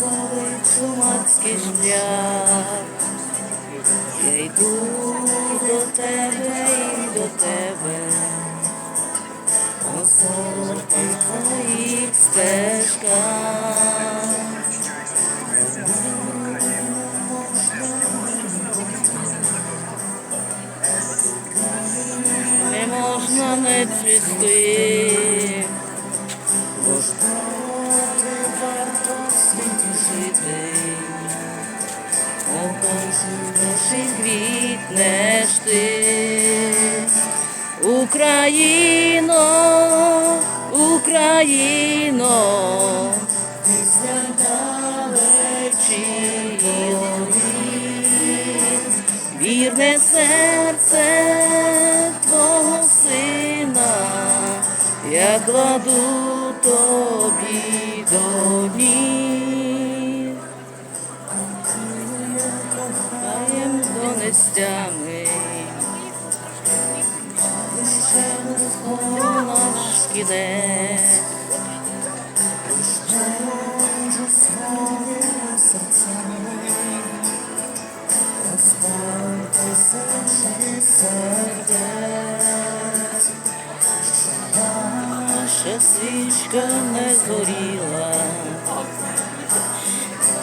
Новий чумацький шлях, я йду до тебе і до тебе, по твоїх стежках. Не можна не цвісти бо ж проти варто в світі жити. Окончуєш і квітнеш ти, Україно, Україно, після далечі вірне серце твого сина, я кладу тобі до ніг. до нестями лише наш кінець. Свічка не згоріла,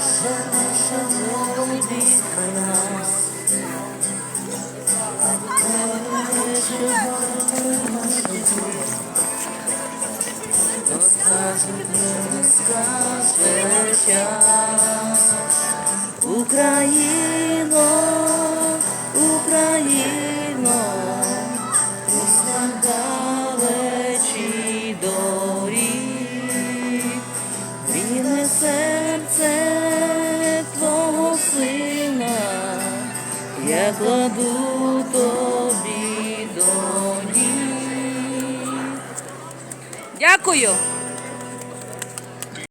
що наша молодість про нас, а те, що варто я кладу тобі до ніг. Дякую.